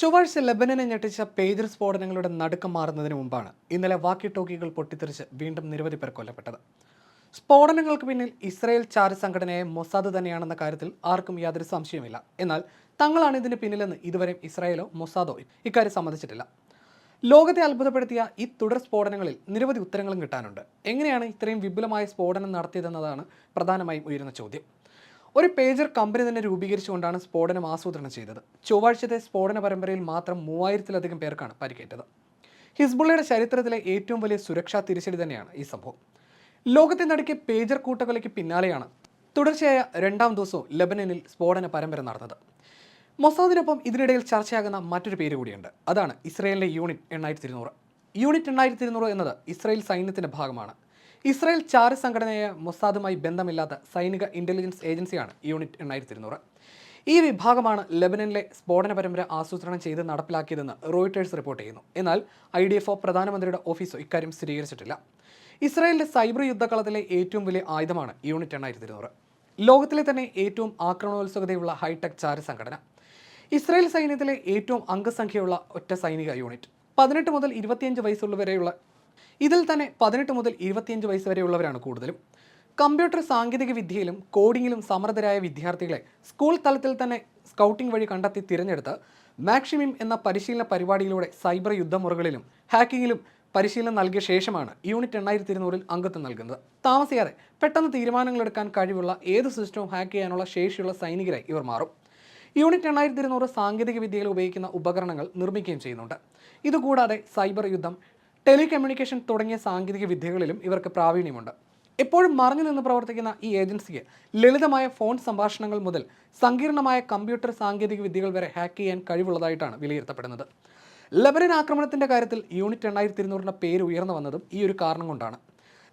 ചൊവ്വാഴ്ച ലബനനെ ഞെട്ടിച്ച പേജർ സ്ഫോടനങ്ങളുടെ നടുക്കം മാറുന്നതിന് മുമ്പാണ് ഇന്നലെ വാക്കി ടോക്കികൾ പൊട്ടിത്തെറിച്ച് വീണ്ടും നിരവധി പേർ കൊല്ലപ്പെട്ടത്. സ്ഫോടനങ്ങൾക്ക് പിന്നിൽ ഇസ്രായേൽ ചാര സംഘടനയായ മൊസാദ് തന്നെയാണെന്ന കാര്യത്തിൽ ആർക്കും യാതൊരു സംശയമില്ല എന്നാൽ തങ്ങളാണ് ഇതിന് പിന്നിലെന്ന് ഇതുവരെയും ഇസ്രായേലോ മൊസാദോ ഇക്കാര്യം സമ്മതിച്ചിട്ടില്ല. ലോകത്തെ അത്ഭുതപ്പെടുത്തിയ ഈ തുടർ സ്ഫോടനങ്ങളിൽ നിരവധി ഉത്തരങ്ങളും കിട്ടാനുണ്ട്. എങ്ങനെയാണ് ഇത്രയും വിപുലമായ സ്ഫോടനം നടത്തിയതെന്നതാണ് പ്രധാനമായും ഉയരുന്ന ചോദ്യം. ഒരു പേജർ കമ്പനി തന്നെ രൂപീകരിച്ചുകൊണ്ടാണ് സ്ഫോടനം ആസൂത്രണം ചെയ്തത്. ചൊവ്വാഴ്ചത്തെ സ്ഫോടന പരമ്പരയിൽ മാത്രം മൂവായിരത്തിലധികം പേർക്കാണ് പരിക്കേറ്റത്. ഹിസ്ബുള്ളയുടെ ചരിത്രത്തിലെ ഏറ്റവും വലിയ സുരക്ഷാ തിരിച്ചടി തന്നെയാണ് ഈ സംഭവം. ലോകത്തെ നടുക്കിയ പേജർ കൂട്ടക്കൊലയ്ക്ക് പിന്നാലെയാണ് തുടർച്ചയായ രണ്ടാം ദിവസവും ലെബനനിൽ സ്ഫോടന പരമ്പര നടന്നത്. മൊസാദിനൊപ്പം ഇതിനിടയിൽ ചർച്ചയാകുന്ന മറ്റൊരു പേര് കൂടിയുണ്ട്. അതാണ് ഇസ്രയേലിലെ യൂണിറ്റ് എണ്ണായിരത്തി ഇരുന്നൂറ് യൂണിറ്റ് എണ്ണായിരത്തി ഇരുന്നൂറ് എന്നത് ഇസ്രയേൽ സൈന്യത്തിന്റെ ഭാഗമാണ്. ഇസ്രായേൽ ചാര സംഘടനയായ മൊസാദുമായി ബന്ധമില്ലാത്ത സൈനിക ഇന്റലിജൻസ് ഏജൻസിയാണ് യൂണിറ്റ് എണ്ണായിരത്തി ഇരുന്നൂറ് ഈ വിഭാഗമാണ് ലെബനനിലെ സ്ഫോടന പരമ്പര ആസൂത്രണം ചെയ്ത് നടപ്പിലാക്കിയതെന്ന് റോയിട്ടേഴ്സ് റിപ്പോർട്ട് ചെയ്യുന്നു. എന്നാൽ ഐ ഡി എഫ് ഒ പ്രധാനമന്ത്രിയുടെ ഓഫീസോ ഇക്കാര്യം സ്ഥിരീകരിച്ചിട്ടില്ല. ഇസ്രായേലിന്റെ സൈബർ യുദ്ധകളത്തിലെ ഏറ്റവും വലിയ ആയുധമാണ് യൂണിറ്റ് എണ്ണായിരത്തി ഇരുന്നൂറ് ലോകത്തിലെ തന്നെ ഏറ്റവും ആക്രമണോത്സുകതയുള്ള ഹൈടെക് ചാര സംഘടന. ഇസ്രായേൽ സൈന്യത്തിലെ ഏറ്റവും അംഗസംഖ്യയുള്ള ഒറ്റ സൈനിക യൂണിറ്റ് പതിനെട്ട് മുതൽ ഇരുപത്തിയഞ്ച് വയസ്സുള്ളവരെയുള്ള ഇതിൽ തന്നെ പതിനെട്ട് മുതൽ ഇരുപത്തിയഞ്ച് വയസ്സ് വരെയുള്ളവരാണ് കൂടുതലും. കമ്പ്യൂട്ടർ സാങ്കേതിക വിദ്യയിലും കോഡിങ്ങിലും സമർത്ഥരായ വിദ്യാർത്ഥികളെ സ്കൂൾ തലത്തിൽ തന്നെ സ്കൗട്ടിംഗ് വഴി കണ്ടെത്തി തിരഞ്ഞെടുത്ത് മാക്സിമം എന്ന പരിശീലന പരിപാടിയിലൂടെ സൈബർ യുദ്ധമുറകളിലും ഹാക്കിങ്ങിലും പരിശീലനം നൽകിയ ശേഷമാണ് യൂണിറ്റ് എണ്ണായിരത്തി ഇരുന്നൂറിൽ അംഗത്വം നൽകുന്നത്. താമസിയാതെ പെട്ടെന്ന് തീരുമാനങ്ങൾ എടുക്കാൻ കഴിവുള്ള ഏത് സിസ്റ്റവും ഹാക്ക് ചെയ്യാനുള്ള ശേഷിയുള്ള സൈനികരായി ഇവർ മാറും. യൂണിറ്റ് എണ്ണായിരത്തി ഇരുന്നൂറ് സാങ്കേതിക വിദ്യയിൽ ഉപയോഗിക്കുന്ന ഉപകരണങ്ങൾ നിർമ്മിക്കുകയും ചെയ്യുന്നുണ്ട്. ഇതുകൂടാതെ സൈബർ യുദ്ധം ടെലികമ്മ്യൂണിക്കേഷൻ തുടങ്ങിയ സാങ്കേതിക വിദ്യകളിലും ഇവർക്ക് പ്രാവീണ്യമുണ്ട്. എപ്പോഴും മറഞ്ഞു നിന്ന് പ്രവർത്തിക്കുന്ന ഈ ഏജൻസിക്ക് ലളിതമായ ഫോൺ സംഭാഷണങ്ങൾ മുതൽ സങ്കീർണമായ കമ്പ്യൂട്ടർ സാങ്കേതിക വിദ്യകൾ വരെ ഹാക്ക് ചെയ്യാൻ കഴിവുള്ളതായിട്ടാണ് വിലയിരുത്തപ്പെടുന്നത്. ലബനൻ ആക്രമണത്തിന്റെ കാര്യത്തിൽ യൂണിറ്റ് എണ്ണായിരത്തി ഇരുന്നൂറിന്റെ പേര് ഉയർന്നു വന്നതും ഈ ഒരു കാരണം കൊണ്ടാണ്.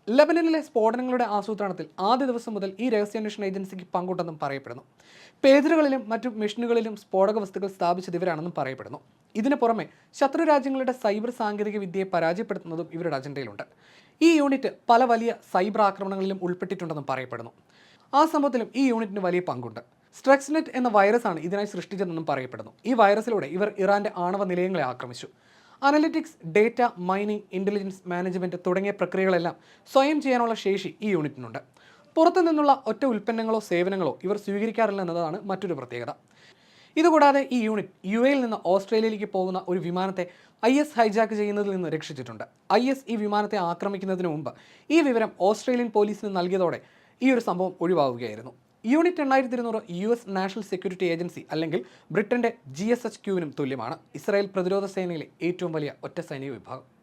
ലബനനിലെ സ്ഫോടനങ്ങളുടെ ആസൂത്രണത്തിൽ ആദ്യ ദിവസം മുതൽ ഈ രഹസ്യാന്വേഷണ ഏജൻസിക്ക് പങ്കുണ്ടെന്നും പറയപ്പെടുന്നു. പേജറുകളിലും മറ്റു മെഷീനുകളിലും സ്ഫോടക വസ്തുക്കൾ സ്ഥാപിച്ചത് ഇവരാണെന്നും പറയപ്പെടുന്നു. ഇതിനു പുറമെ ശത്രു രാജ്യങ്ങളുടെ സൈബർ സാങ്കേതിക വിദ്യയെ പരാജയപ്പെടുത്തുന്നതും ഇവരുടെ അജണ്ടയിലുണ്ട്. ഈ യൂണിറ്റ് പല വലിയ സൈബർ ആക്രമണങ്ങളിലും ഉൾപ്പെട്ടിട്ടുണ്ടെന്നും പറയപ്പെടുന്നു. ആ സംഭവത്തിലും ഈ യൂണിറ്റിന് വലിയ പങ്കുണ്ട്. സ്ട്രെക്സ്നെറ്റ് എന്ന വൈറസാണ് ഇതിനായി സൃഷ്ടിച്ചതെന്നും പറയപ്പെടുന്നു. ഈ വൈറസിലൂടെ ഇവർ ഇറാന്റെ ആണവ നിലയങ്ങളെ ആക്രമിച്ചു. Analytics data mining intelligence management തുടങ്ങിയ പ്രക്രിയകളെല്ലാം സ്വയം ചെയ്യാനുള്ള ശേഷി ഈ യൂണിറ്റിനുണ്ട്. പുറത്തു നിന്നുള്ള ഒറ്റ ഉൽപ്പന്നങ്ങളോ സേവനങ്ങളോ ഇവർ സ്വീകരിക്കാറില്ല എന്നതാണ് മറ്റൊരു പ്രത്യേകത. ഇതുകൂടാതെ ഈ യൂണിറ്റ് യു എയിൽ നിന്ന് ഓസ്ട്രേലിയയിലേക്ക് പോകുന്ന ഒരു വിമാനത്തെ ഐ എസ് ഹൈജാക്ക് ചെയ്യുന്നതിൽ നിന്ന് രക്ഷിച്ചിട്ടുണ്ട്. ഐ എസ് ഈ വിമാനത്തെ ആക്രമിക്കുന്നതിന് മുമ്പ് ഈ വിവരം ഓസ്ട്രേലിയൻ പോലീസിന് നൽകിയതോടെ ഈ ഒരു സംഭവം ഒഴിവാവുകയായിരുന്നു. യൂണിറ്റ് എണ്ണായിരത്തി ഇരുന്നൂറ് U S national security agency അല്ലെങ്കിൽ ബ്രിട്ടന്റെ ജി എസ് എച്ച് ക്യൂവിനും തുല്യമാണ്. ഇസ്രായേൽ പ്രതിരോധ സേനയിലെ ഏറ്റവും വലിയ ഒറ്റ സൈനിക വിഭാഗം.